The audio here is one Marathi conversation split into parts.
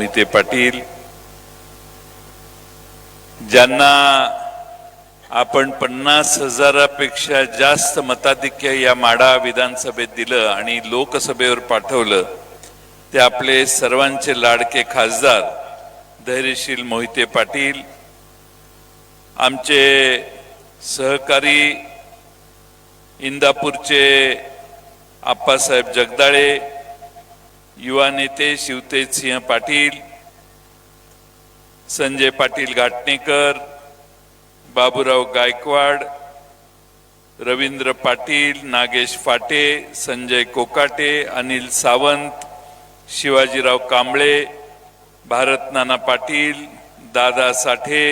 मोहिते पाटील ज्यांना आपण पन्नास हजारापेक्षा जास्त मताधिक्य या माडा विधानसभेत दिलं आणि लोकसभेवर पाठवलं ते आपले सर्वांचे लाडके खासदार धैर्यशील मोहिते पाटील आमचे सहकारी इंदापूरचे आप्पासाहेब जगदाळे युवा नेते शिवतेज सिंह पाटील संजय पाटील घाटणेकर बाबूराव गायकवाड रवींद्र पाटील नागेश फाटे संजय कोकाटे अनिल सावंत शिवाजीराव कांबळे भारत नाना पाटील दादा साठे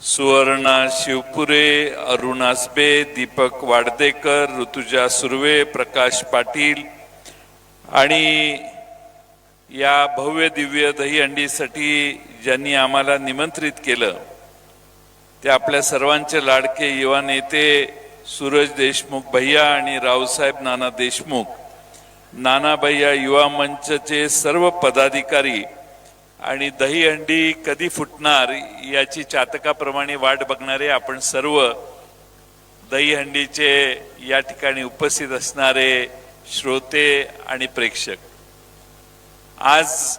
सुवर्णा शिवपुरे अरुण आसबे दीपक वाडदेकर ऋतुजा सुर्वे प्रकाश पाटील आणि या भव्य दिव्य दहीहंडीसाठी ज्यांनी आम्हाला निमंत्रित केलं ते आपल्या सर्वांचे लाडके युवा नेते सूरज देशमुख भैया आणि रावसाहेब नाना देशमुख नाना भैया युवा मंचचे सर्व पदाधिकारी आणि दहीहंडी कधी फुटणार याची चातकाप्रमाणे वाट बघणारे आपण सर्व दहीहंडीचे या ठिकाणी उपस्थित असणारे श्रोते आणि प्रेक्षक आज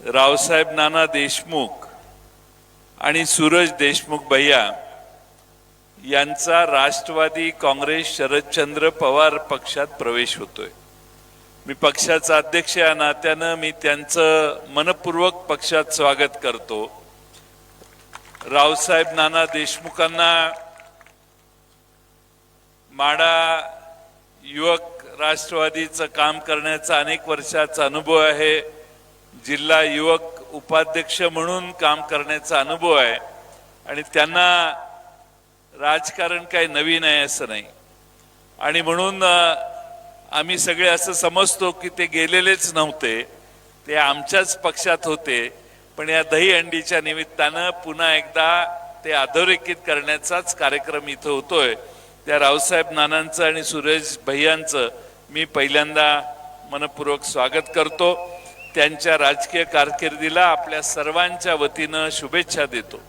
रावसाहेब नाना देशमुख आणि सूरज देशमुख भैया यांचा राष्ट्रवादी काँग्रेस शरदचंद्र पवार पक्षात प्रवेश होतोय. मी पक्षाचा अध्यक्ष या नात्यानं मी त्यांचं मनपूर्वक पक्षात स्वागत करतो. रावसाहेब नाना देशमुखांना माडा युवक राष्ट्रवादीचं काम करण्याचा अनेक वर्षाचा अनुभव आहे. जिल्हा युवक उपाध्यक्ष म्हणून काम करण्याचा अनुभव आहे. आणि त्यांना राजकारण काही नवीन आहे असं नाही. आणि म्हणून आम्ही सगळे असं समजतो की ते गेलेलेच नव्हते. ते आमच्याच पक्षात होते. पण या दहीहंडीच्या निमित्तानं पुन्हा एकदा ते अधोरेखित करण्याचाच कार्यक्रम इथं होतोय. त्या रावसाहेब नानांचं आणि सुरेश भैयांचं मी पहिल्यांदा मनपूर्वक स्वागत करतो. त्यांच्या राजकीय कारकिर्दीला आपल्या सर्वांच्या वतीनं शुभेच्छा देतो.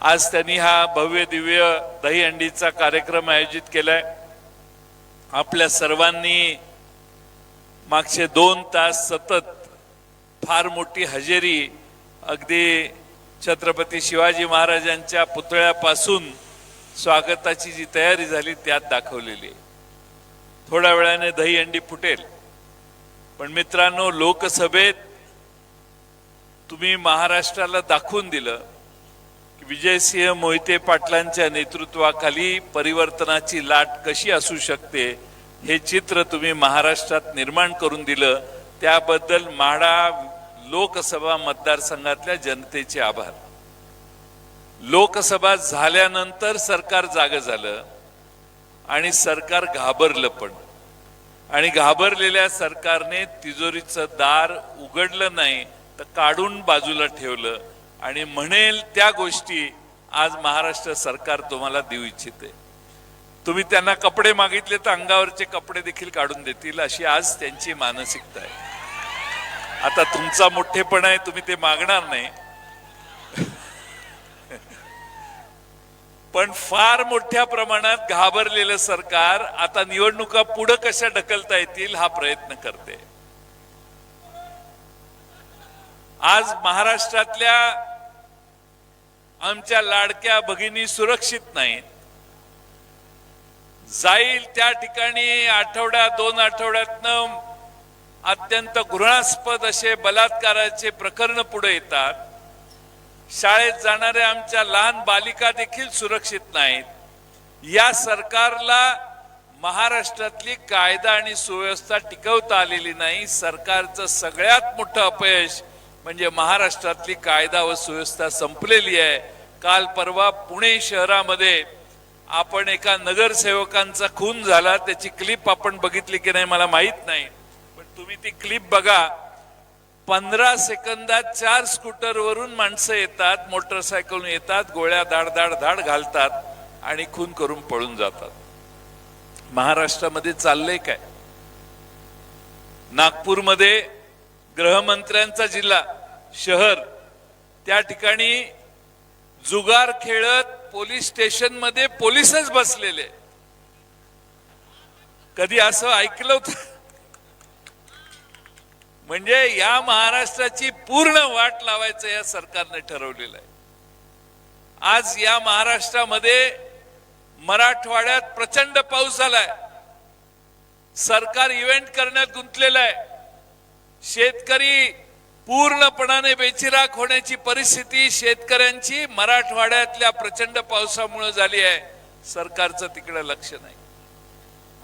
आज त्यांनी हा भव्य दिव्य दहीहंडीचा कार्यक्रम आयोजित केलाय. आपल्या सर्वांनी मागचे दोन तास सतत फार मोठी हजेरी अगदी छत्रपती शिवाजी महाराजांच्या पुतळ्यापासून स्वागताची जी तयारी झाली त्यात दाखवलेली. आहे. थोड्या वेळाने दहीहंडी फुटेल. पण मित्रांनो लोकसभेत तुम्ही महाराष्ट्राला दाखवून दिलं की विजयसिंह मोहिते पाटलांच्या नेतृत्वाखाली परिवर्तनाची लाट कशी असू शकते हे चित्र तुम्ही महाराष्ट्रात निर्माण करून दिलं. त्याबद्दल म्हाडा लोकसभा मतदारसंघातल्या जनतेचे आभार. लोकसभा झाल्यानंतर सरकार जाग झालं आणि सरकार घाबरलं पण. आणि घाबरलेल्या सरकारने तिजोरीचं दार उघडलं नाही तर काढून बाजूला ठेवलं आणि म्हणेल त्या गोष्टी आज महाराष्ट्र सरकार तुम्हाला देऊ इच्छिते. तुम्ही त्यांना कपडे मागितले तर अंगावरचे कपडे देखील काढून देतील अशी आज त्यांची मानसिकता आहे. आता तुमचा मोठेपणा आहे तुम्ही ते मागणार नाही. पण फार मोठ्या प्रमाणात घाबरलेलं सरकार आता निवडणुका पुढे कशा ढकलता येतील हा प्रयत्न करते. आज महाराष्ट्रातल्या आमच्या लाडक्या भगिनी सुरक्षित नाहीत. जाईल त्या ठिकाणी आठवड्या दोन आठवड्यातनं अत्यंत घृणास्पद असे बलात्काराचे प्रकरण पुढे येतात. शाळेत जाणाऱ्या आमच्या लहान बालिका देखील सुरक्षित नाहीत. या सरकारला महाराष्ट्रातली कायदा आणि सुव्यवस्था टिकवता आलेली नाही. सरकारचं सगळ्यात मोठं अपयश म्हणजे महाराष्ट्रातली कायदा व सुव्यवस्था संपलेली आहे. काल परवा पुणे शहरामध्ये आपण एका नगरसेवकांचा खून झाला. त्याची क्लिप आपण बघितली की नाही मला माहीत नाही. पण तुम्ही ती क्लिप बघा. पंधरा सेकंदात चार स्कूटरवरून माणसं येतात मोटरसायकल येतात गोळ्या धाड धाड धाड घालतात आणि खून करून पळून जातात. महाराष्ट्रामध्ये चाललंय काय? नागपूरमध्ये गृहमंत्र्यांचा जिल्हा शहर त्या ठिकाणी जुगार खेळत पोलीस स्टेशनमध्ये पोलीसच बसलेले. कधी असं ऐकलं होतं? म्हणजे या महाराष्ट्राची पूर्ण वाट लावायचं या सरकारने ठरवलेलं आहे. आज या महाराष्ट्रामध्ये मराठवाड्यात प्रचंड पाऊस झालाय. सरकार इव्हेंट करण्यात गुंतलेलं आहे. शेतकरी पूर्णपणाने बेचिराख होण्याची परिस्थिती शेतकऱ्यांची मराठवाड्यातल्या प्रचंड पावसामुळे झाली आहे. सरकारचं तिकडे लक्ष नाही.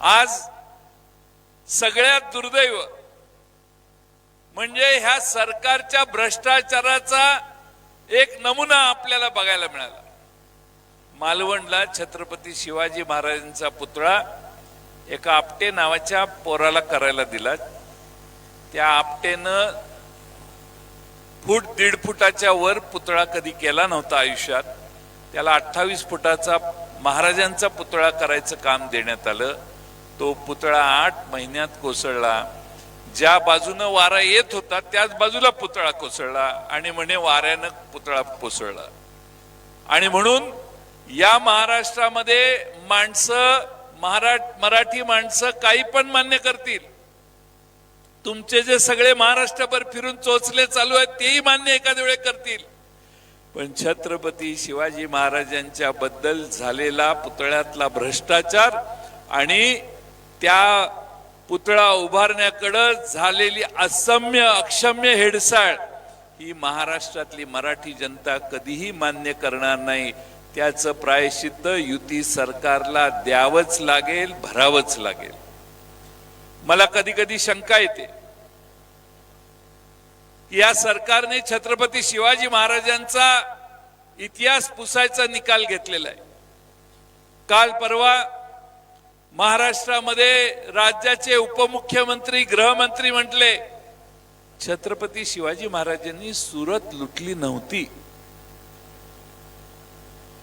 आज सगळ्यात दुर्दैव म्हणजे ह्या सरकारच्या भ्रष्टाचाराचा एक नमुना आपल्याला बघायला मिळाला. मालवणला छत्रपती शिवाजी महाराजांचा पुतळा एका आपटे नावाच्या पोराला करायला दिला. त्या आपटेनं फूट दीड फुटाच्या वर पुतळा कधी केला नव्हता आयुष्यात. त्याला अठ्ठावीस फुटाचा महाराजांचा पुतळा करायचं काम देण्यात आलं. तो पुतळा आठ महिन्यात कोसळला. ज्या बाजूनं वारा येत होता त्याच बाजूला पुतळा कोसळला आणि म्हणे वाऱ्यानं पुतळा कोसळला. आणि म्हणून या महाराष्ट्रामध्ये माणसं महारा मराठी माणसं काही पण मान्य करतील. तुमचे जे सगळे महाराष्ट्रभर फिरून चोचले चालू आहेत तेही मान्य एखाद्या वेळे करतील. पण छत्रपती शिवाजी महाराजांच्या बद्दल झालेला पुतळ्यातला भ्रष्टाचार आणि त्या पुतळा उभारण्याकडं झालेली असम्य अक्षम्य हेडसाळ ही महाराष्ट्रातली मराठी जनता कधीही मान्य करणार नाही. त्याचं प्रायश्चित्त युती सरकारला द्यावंच लागेल भरावंच लागेल. मला कधी कधी शंका येते या सरकारने छत्रपती शिवाजी महाराजांचा इतिहास पुसायचा निकाल घेतलेला आहे. काल परवा महाराष्ट्रामध्ये राज्याचे उपमुख्यमंत्री गृहमंत्री म्हटले छत्रपती शिवाजी महाराजांनी सुरत लुटली नव्हती.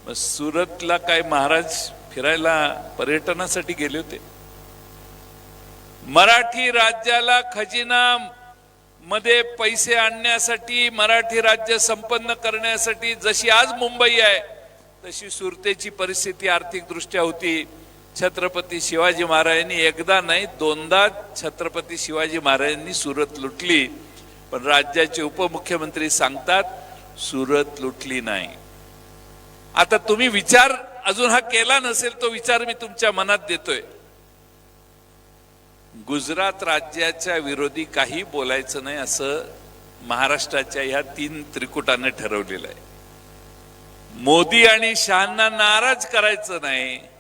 मग सुरतला काय महाराज फिरायला पर्यटनासाठी गेले होते. मराठी राज्याला खजिना मध्ये पैसे आणण्यासाठी मराठी राज्य संपन्न करण्यासाठी जशी आज मुंबई आहे तशी सुरतेची परिस्थिती आर्थिक दृष्ट्या होती. छत्रपती शिवाजी महाराजांनी एकदा नाही दोनदा छत्रपती शिवाजी महाराजांनी सुरत लुटली. पण राज्याचे उपमुख्यमंत्री सांगतात सुरत लुटली नाही. आता तुम्ही विचार अजून हा केला नसेल तो विचार मी तुमच्या मनात देतोय. गुजरात राज्याच्या विरोधी काही बोलायचं नाही असं महाराष्ट्राच्या ह्या तीन त्रिकुटाने ठरवलेलं आहे. मोदी आणि शहांना नाराज करायचं नाही.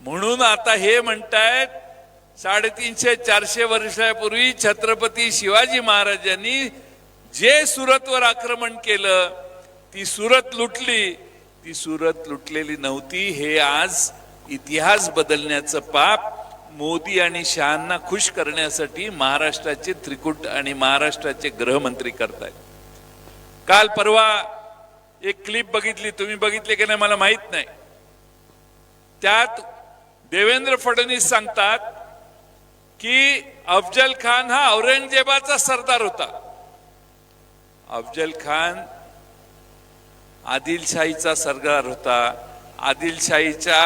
म्हणून आता हे म्हणतायत साडेतीनशे चारशे वर्षापूर्वी छत्रपती शिवाजी महाराजांनी जे सुरतवर आक्रमण केलं ती सुरत लुटली. ती सुरत लुटलेली नव्हती. हे आज इतिहास बदलण्याचं पाप. मोदी आणि शहांना खुश करण्यासाठी महाराष्ट्राचे त्रिकुट आणि महाराष्ट्राचे गृहमंत्री करतायत. काल परवा एक क्लिप बघितली. तुम्ही बघितले की नाही मला माहीत नाही. त्यात देवेंद्र फडणवीस सांगतात की अफजल खान हा औरंगजेबाचा सरदार होता. अफजल खान आदिलशाहीचा सरदार होता. आदिलशाहीच्या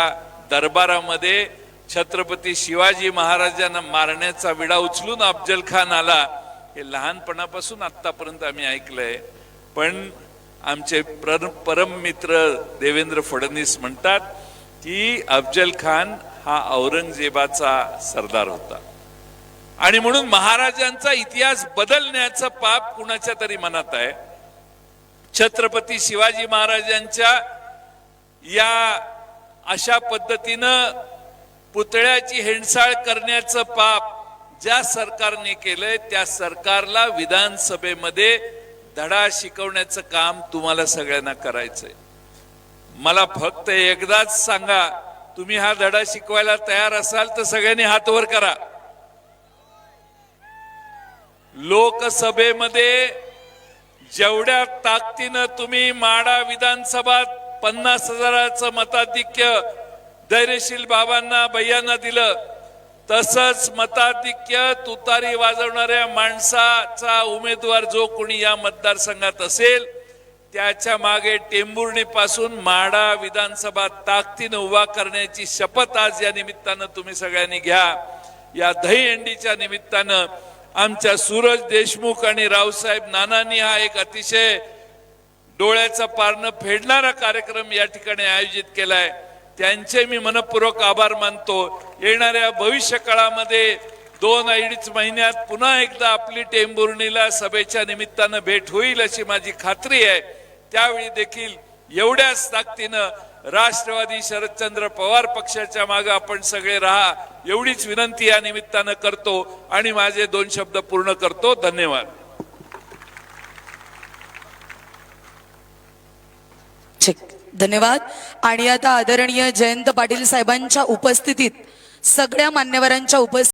दरबारामध्ये छत्रपती शिवाजी महाराजांना मारण्याचा विडा उचलून अफजल खान आला. हे लहानपणापासून आत्तापर्यंत आम्ही ऐकलंय. पण आमचे पर परम मित्र देवेंद्र फडणवीस म्हणतात की अफजल खान हा औरंगजेबाचा सरदार होता. आणि म्हणून महाराजांचा इतिहास बदलण्याचं पाप कुणाच्या तरी मनात आहे? छत्रपती शिवाजी महाराजांच्या या अशा पद्धतीनं पुतळ्याची हेंडसाळ करण्याचं पाप ज्या सरकारने केलंय त्या सरकारला विधानसभेमध्ये धडा शिकवण्याचं काम तुम्हाला सगळ्यांना करायचंय. मला फक्त एकदाच सांगा तुम्ही हा धडा शिकवायला तयार असाल तर सगळ्यांनी हात वर करा. लोकसभेमध्ये जेवढ्या ताकदीनं तुम्ही माडा विधानसभा पन्नास हजाराचं मताधिक्य धैर्यशील बाबांना भैयांना दिलं तसंच मताधिक्य तुतारी वाजवणाऱ्या माणसाचा उमेदवार जो कोणी या मतदारसंघात असेल त्याच्यामागे टेंबुर्णी पासून माडा विधानसभा ताकदीनं उभा करण्याची शपथ आज या निमित्तानं तुम्ही सगळ्यांनी घ्या. या दहीहंडीच्या निमित्तानं आमच्या सूरज देशमुख आणि रावसाहेब नानांनी हा एक अतिशय डोळ्याचं पारणं फेडणारा कार्यक्रम या ठिकाणी आयोजित केलाय. त्यांचे मी मनपूर्वक आभार मानतो. येणाऱ्या भविष्य काळामध्ये दोन अडीच महिन्यात पुन्हा एकदा आपली टेंबुर्णीला सभेच्या निमित्तानं भेट होईल अशी माझी खात्री आहे. त्यावेळी देखील एवढ्याच ताकदीनं राष्ट्रवादी शरदचंद्र पवार पक्षाच्या मागे आपण सगळे राहा एवढीच विनंती या निमित्तानं करतो आणि माझे दोन शब्द पूर्ण करतो. धन्यवाद. धन्यवाद. आणि आता आदरणीय जयंत पाटील साहेबांच्या उपस्थितीत सगळ्या मान्यवरांच्या उपस्थित